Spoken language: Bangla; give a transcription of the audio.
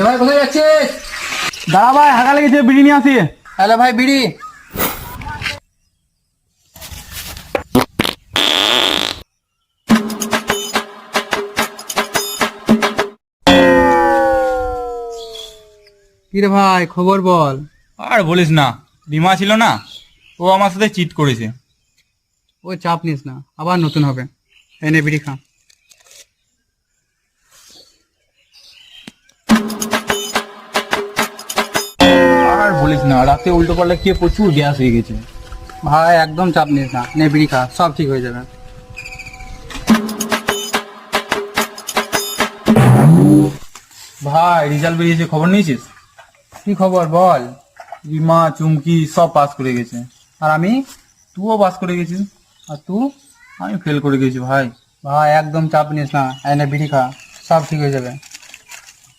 এবার কোথায় যাচ্ছিস? দাঁড়া ভাই হাঁকা লেগেছে বিড়ি নিয়ে আসি। হ্যালো ভাই বিড়ি। কিরে ভাই খবর বল? আর বলিস না বিমা ছিল না ও আমার সাথে চিট করেছে। ও চাপ নিস না আবার নতুন হবে। এনে বিড়ি খা। আর বলিস না, রাতে উল্টো পাল্টা খেয়ে প্রচুর গ্যাস হয়ে গেছে। ভাই, একদম চাপ নিস না খা, সব ঠিক হয়ে যাবে। ভাই, রেজাল্ট বেরিয়েছে, খবর নিয়েছিস? কি খবর বল? বিমা চুমকি সব পাস করে গেছে। আর আমি? তুইও পাস করে গেছিস। আর তুই আমি ফেল করে গেছি, ভাই। ভাই, একদম চাপ নিস না এনে বিড়ি খা, সব ঠিক হয়ে যাবে।